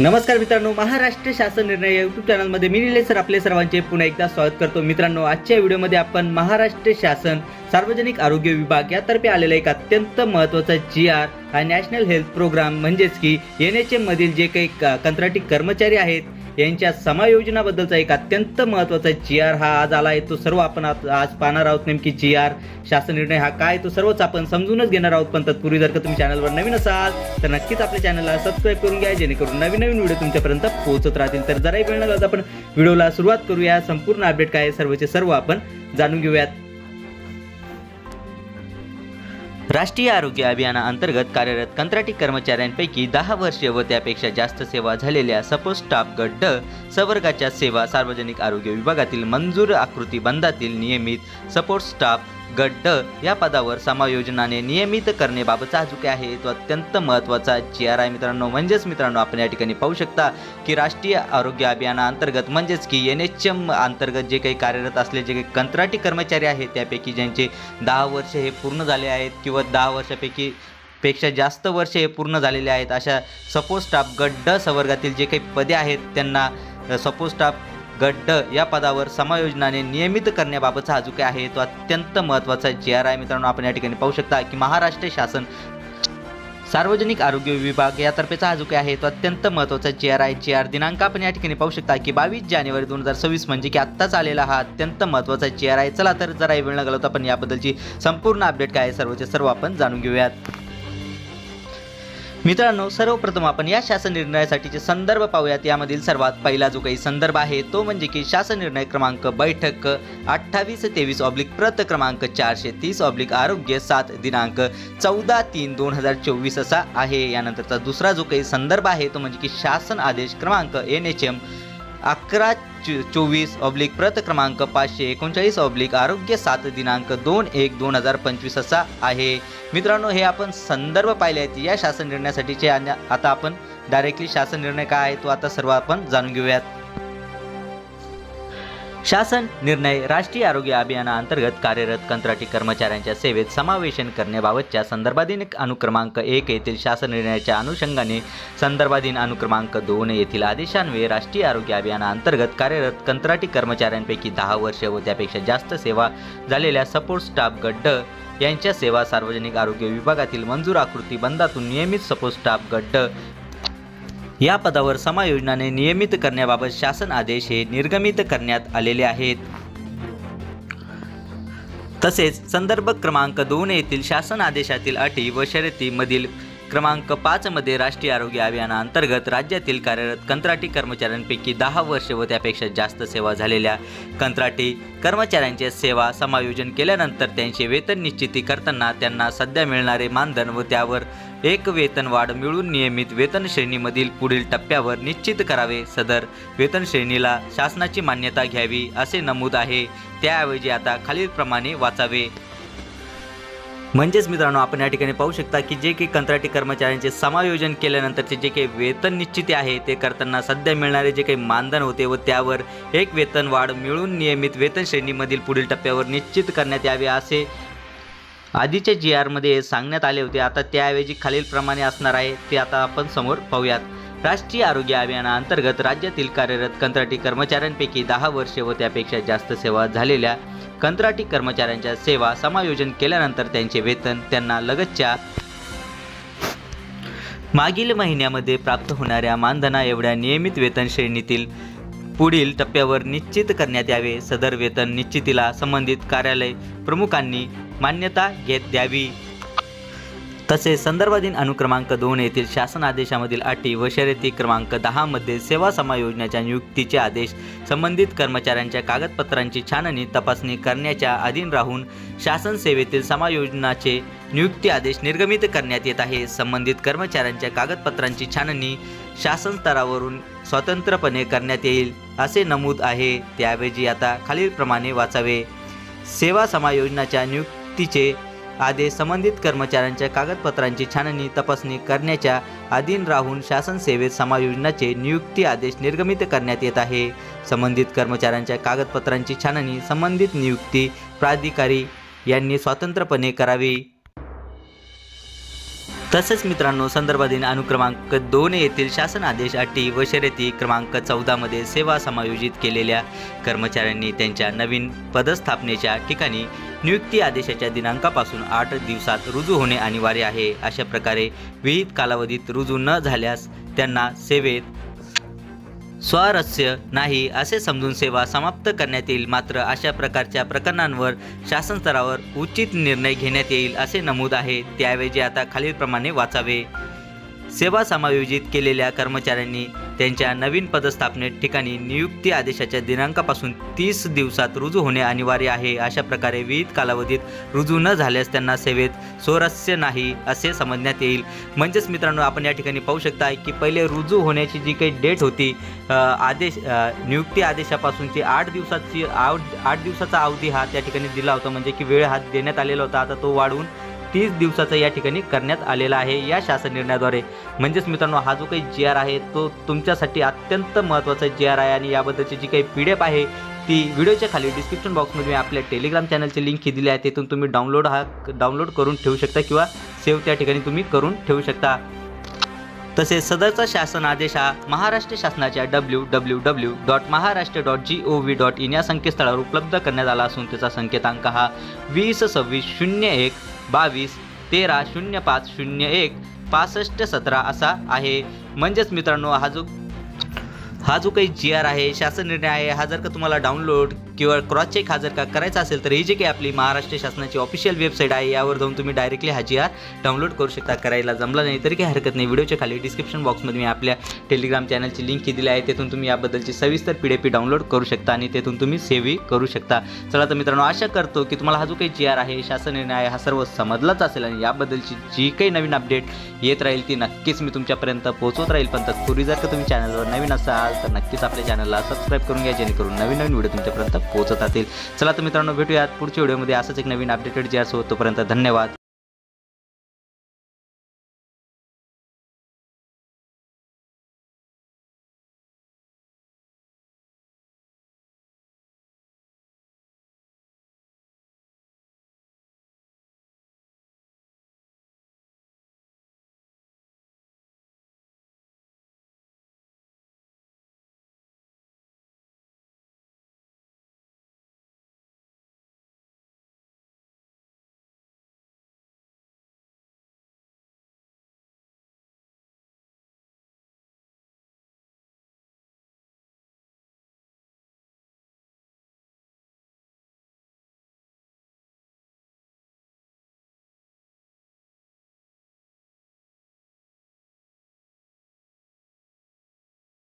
नमस्कार मित्रांनो महाराष्ट्र शासन निर्णय या युट्यूब चॅनलमध्ये मी निलेश सर आपले सर्वांचे पुन्हा एकदा स्वागत करतो. मित्रांनो आजच्या व्हिडिओमध्ये आपण महाराष्ट्र शासन सार्वजनिक आरोग्य विभाग यातर्फे आलेला एक अत्यंत महत्त्वाचा जी आर हा नॅशनल हेल्थ प्रोग्राम म्हणजेच की एन एच एम मधील जे काही कंत्राटी कर्मचारी आहेत यांच्या समायोजनाबद्दलचा एक अत्यंत महत्त्वाचा जी आर हा आज आला आहे तो सर्व आपण आज आज पाहणार आहोत. नेमकी जी आर शासन निर्णय हा काय? तो सर्वच आपण समजूनच घेणार आहोत. पण तत्पूर्वी जर का तुम्ही चॅनलवर नवीन असाल तर नक्कीच आपल्या चॅनलला सबस्क्राईब करून घ्या. जेणेकरून नवीन नवीन व्हिडिओ तुमच्यापर्यंत पोहोचत राहतील. तर जराही वेळ न आपण व्हिडिओला सुरुवात करूया. संपूर्ण अपडेट काय आहे? सर्वचे सर्व आपण जाणून घेऊयात. राष्ट्रीय आरोग्य अभियानाअंतर्गत कार्यरत कंत्राटी कर्मचाऱ्यांपैकी दहा वर्षे व त्यापेक्षा जास्त सेवा झालेल्या सपोज स्टाफ गट ड सवर्गाच्या सेवा सार्वजनिक आरोग्य विभागातील मंजूर आकृती बंधातील नियमित सपोर्ट स्टाफ गड्ड या पदावर समायोजनाने नियमित करण्याबाबतचा हा जो आहे. तो अत्यंत महत्त्वाचा जी आर आय मित्रांनो म्हणजेच मित्रांनो आपण या ठिकाणी पाहू शकता की राष्ट्रीय आरोग्य अभियानाअंतर्गत म्हणजेच की एन एच एम अंतर्गत जे काही कार्यरत असले जे काही कंत्राटी कर्मचारी आहेत त्यापैकी ज्यांचे दहा वर्ष हे पूर्ण झाले आहेत किंवा दहा वर्षापैकी पेक्षा जास्त वर्ष हे पूर्ण झालेले आहेत अशा सपोज स्टाफ गड्ड संवर्गातील जे काही पदे आहेत त्यांना सपोज स्टाफ गड्ढ या पदावर समायोजनाने नियमित करण्याबाबतचा हा जो काही आहे तो अत्यंत महत्त्वाचा जी आर आहे मित्रांनो आपण या ठिकाणी पाहू शकता की महाराष्ट्र शासन सार्वजनिक आरोग्य विभाग यातर्फेचा हा जो काही आहे तो अत्यंत महत्त्वाचा जी आर आहे. जी आर दिनांक आपण या ठिकाणी पाहू शकता की बावीस जानेवारी दोन हजार सव्वीस म्हणजे की आत्ताच आलेला हा अत्यंत महत्त्वाचा जी आर आहे चला तर जरा वेळ न घालवता आपण याबद्दलची संपूर्ण अपडेट काय आहे सर्वचे सर्व आपण जाणून घेऊयात. मित्रांनो सर्वप्रथम आपण या शासन निर्णयासाठीचे संदर्भ पाहूयात. यामधील सर्वात पहिला जो काही संदर्भ आहे तो म्हणजे की शासन निर्णय क्रमांक बैठक अठ्ठावीस तेवीस ऑब्लिक प्रत क्रमांक चारशे तीस ऑब्लिक आरोग्य सात दिनांक चौदा तीन दोन हजार चोवीस असा आहे. यानंतरचा दुसरा जो काही संदर्भ आहे तो म्हणजे की शासन आदेश क्रमांक एन एच एम अकरा चोवीस ऑब्लिक प्रत क्रमांक पाचशे एकोणचाळीस ऑब्लिक आरोग्य सात दिनांक दोन एक दोन हजार पंचवीस असा आहे. मित्रांनो हे आपण संदर्भ पाहिले आहेत. या शासन निर्णयासाठीचे आणि आता आपण डायरेक्टली शासन निर्णय काय आहे तो आता सर्व आपण जाणून घेऊयात. शासन निर्णय राष्ट्रीय आरोग्य अभियानाअंतर्गत कार्यरत कंत्राटी कर्मचाऱ्यांच्या सेवेत समावेशन करण्याबाबतच्या संदर्भाधीन अनुक्रमांक एक येथील शासन निर्णयाच्या अनुषंगाने संदर्भाधीन अनुक्रमांक दोन येथील आदेशान्वये राष्ट्रीय आरोग्य अभियानाअंतर्गत कार्यरत कंत्राटी कर्मचाऱ्यांपैकी दहा वर्षे व त्यापेक्षा जास्त सेवा झालेल्या सपोर्ट स्टाफ गड्ड यांच्या सेवा सार्वजनिक आरोग्य विभागातील मंजूर आकृती बंदातून नियमित सपोर्ट स्टाफ गड्ड या पदावर समायोजनाने नियमित करण्याबाबत शासन आदेश हे निर्गमित करण्यात आलेले आहेत. तसेच संदर्भ क्रमांक दोन येथील शासन आदेशातील अटी व शर्यतीमधील क्रमांक पाचमध्ये राष्ट्रीय आरोग्य अभियानाअंतर्गत राज्यातील कार्यरत कंत्राटी कर्मचाऱ्यांपैकी दहा वर्षे व त्यापेक्षा जास्त सेवा झालेल्या कंत्राटी कर्मचाऱ्यांचे सेवा समायोजन केल्यानंतर त्यांचे वेतन निश्चिती करताना त्यांना सध्या मिळणारे मानधन व त्यावर एक वेतनवाढ मिळून नियमित वेतन श्रेणीमधील पुढील टप्प्यावर निश्चित करावे सदर. वेतन श्रेणीला शासनाची मान्यता घ्यावी असे नमूद आहे. त्याऐवजी आता खालीलप्रमाणे वाचावे. म्हणजेच मित्रांनो आपण या ठिकाणी पाहू शकता की जे काही कंत्राटी कर्मचाऱ्यांचे समायोजन केल्यानंतरचे जे काही वेतन निश्चिती आहे ते करताना सध्या मिळणारे जे काही मानधन होते व त्यावर एक वेतन वाढ मिळून नियमित वेतन श्रेणीमधील पुढील टप्प्यावर निश्चित करण्यात यावे असे आधीच्या जी आरमध्ये सांगण्यात आले होते आता त्याऐवजी खालीलप्रमाणे असणार आहे ते आता आपण समोर पाहूयात. राष्ट्रीय आरोग्य अभियानाअंतर्गत राज्यातील कार्यरत कंत्राटी कर्मचाऱ्यांपैकी दहा वर्षे व त्यापेक्षा जास्त सेवा झालेल्या कंत्राटी कर्मचाऱ्यांच्या सेवा समायोजन केल्यानंतर त्यांचे वेतन त्यांना लगतच्या मागील महिन्यामध्ये प्राप्त होणाऱ्या मानधना एवढ्या नियमित वेतन श्रेणीतील पुढील टप्प्यावर निश्चित करण्यात यावे. सदर वेतन निश्चितीला संबंधित कार्यालय प्रमुखांनी मान्यता घेत द्यावी. तसेच संदर्भाधीन अनुक्रमांक दोन येथील शासन आदेशामधील अटी व शर्यती क्रमांक दहामध्ये सेवा समायोजनाच्या नियुक्तीचे आदेश संबंधित कर्मचाऱ्यांच्या कागदपत्रांची छाननी तपासणी करण्याच्या अधीन राहून शासन सेवेतील समायोजनाचे नियुक्ती आदेश निर्गमित करण्यात येत आहे. संबंधित कर्मचाऱ्यांच्या कागदपत्रांची छाननी शासन स्तरावरून स्वतंत्रपणे करण्यात येईल असे नमूद आहे. त्याऐवजी आता खालीलप्रमाणे वाचावे. सेवा समायोजनाच्या नियुक्तीचे आदेश संबंधित कर्मचाऱ्यांच्या कागदपत्रांची छाननी तपासणी करण्याच्या अधीन राहून शासन सेवेत समायोजनाचे नियुक्ती आदेश निर्गमित करण्यात येत आहे. संबंधित कर्मचाऱ्यांच्या कागदपत्रांची छाननी संबंधित नियुक्ती प्राधिकारी यांनी स्वतंत्रपणे करावी. तसेच मित्रांनो संदर्भाधीन अनुक्रमांक दोन येथील शासन आदेश अटी व शर्यती क्रमांक चौदामध्ये सेवा समायोजित केलेल्या कर्मचाऱ्यांनी त्यांच्या नवीन पदस्थापनेच्या ठिकाणी नियुक्ती आदेशाच्या दिनांकापासून आठ दिवसात रुजू होणे अनिवार्य आहे. अशा प्रकारे विहित कालावधीत रुजू न झाल्यास त्यांना सेवेत स्वारस्य नाही असे समजून सेवा समाप्त करण्यात येईल. मात्र अशा प्रकारच्या प्रकरणांवर शासन स्तरावर उचित निर्णय घेण्यात येईल असे नमूद आहे. त्याऐवजी आता खालीलप्रमाणे वाचावे. सेवा समायोजित केलेल्या कर्मचाऱ्यांनी त्यांच्या नवीन पदस्थापनेत ठिकाणी नियुक्ती आदेशाच्या दिनांकापासून तीस दिवसात रुजू होणे अनिवार्य आहे. अशा प्रकारे विविध कालावधीत रुजू न झाल्यास त्यांना सेवेत स्वरस्य नाही असे समजण्यात येईल. म्हणजेच मित्रांनो आपण या ठिकाणी पाहू शकता की पहिले रुजू होण्याची जी काही डेट होती आदेश नियुक्ती आदेशापासूनची आठ दिवसाची आव आठ दिवसाचा अवधी हा त्या ठिकाणी दिला होता. म्हणजे की वेळ हा देण्यात आलेला होता. आता तो वाढवून तीस दिवसाचा या ठिकाणी करण्यात आलेला आहे या शासन निर्णयाद्वारे. म्हणजेच मित्रांनो हा जो काही जी आर आहे तो तुमच्यासाठी अत्यंत महत्त्वाचा जी आर आहे आणि याबद्दलची जी काही पी डी एफ आहे ती व्हिडिओच्या खाली डिस्क्रिप्शन बॉक्समध्ये मी आपल्या टेलिग्राम चॅनलची लिंक ही दिली आहे. तिथून तुम्ही डाउनलोड हा डाउनलोड करून ठेवू शकता किंवा सेव्ह त्या ठिकाणी तुम्ही करून ठेवू शकता. तसेच सदरचा शासन आदेश हा महाराष्ट्र शासनाच्या W W W dot Maharashtra dot G O V dot in या संकेतस्थळावर उपलब्ध करण्यात आला असून त्याचा संकेतांक हा वीस सव्वीस शून्य एक बावीस तेरा शून्य पाच शून्य एक पासष्ट सतरा असा आहे. म्हणजेच मित्रांनो हा जो हा जो काही जी आर आहे शासन निर्णय आहे हा जर का तुम्हाला डाउनलोड किंवा क्रॉस चेक हजर जर का करायचा असेल तर ही जी काही आपली महाराष्ट्र शासनाची ऑफिशियल वेबसाईट आहे यावर जाऊन तुम्ही डायरेक्टली हा जी आर डाउनलोड करू शकता. करायला जमला नाही तरी काही हरकत नाही. व्हिडिओच्या खाली डिस्क्रिप्शन बॉक्समध्ये मी आपल्या टेलिग्राम चॅनलची लिंक दिली आहे. तेथून तुम्ही याबद्दलची सविस्तर पी डी पी डाउनलोड करू शकता आणि तेथून तुम्ही सेव्ही करू शकता. चला तर मित्रांनो आशा करतो की तुम्हाला हा जो काही जी आर आहे शासन निर्णय आहे हा सर्व समजलाच असेल आणि याबद्दलची जी काही नवीन अपडेट येत राहील ती नक्कीच मी तुमच्यापर्यंत पोहोचवत राहील. पण तत्पूर्वी जर का तुम्ही चॅनलवर नवीन असाल तर नक्कीच आपल्या चॅनलला सबस्क्राईब करून घ्या जेणेकरून नवीन नवीन व्हिडिओ तुमच्यापर्यंत पोहोचत असतील. चला तर मित्रांनो भेटूयात पुढच्या व्हिडिओमध्ये. असंच एक नवीन अपडेटेड जे असो तोपर्यंत धन्यवाद.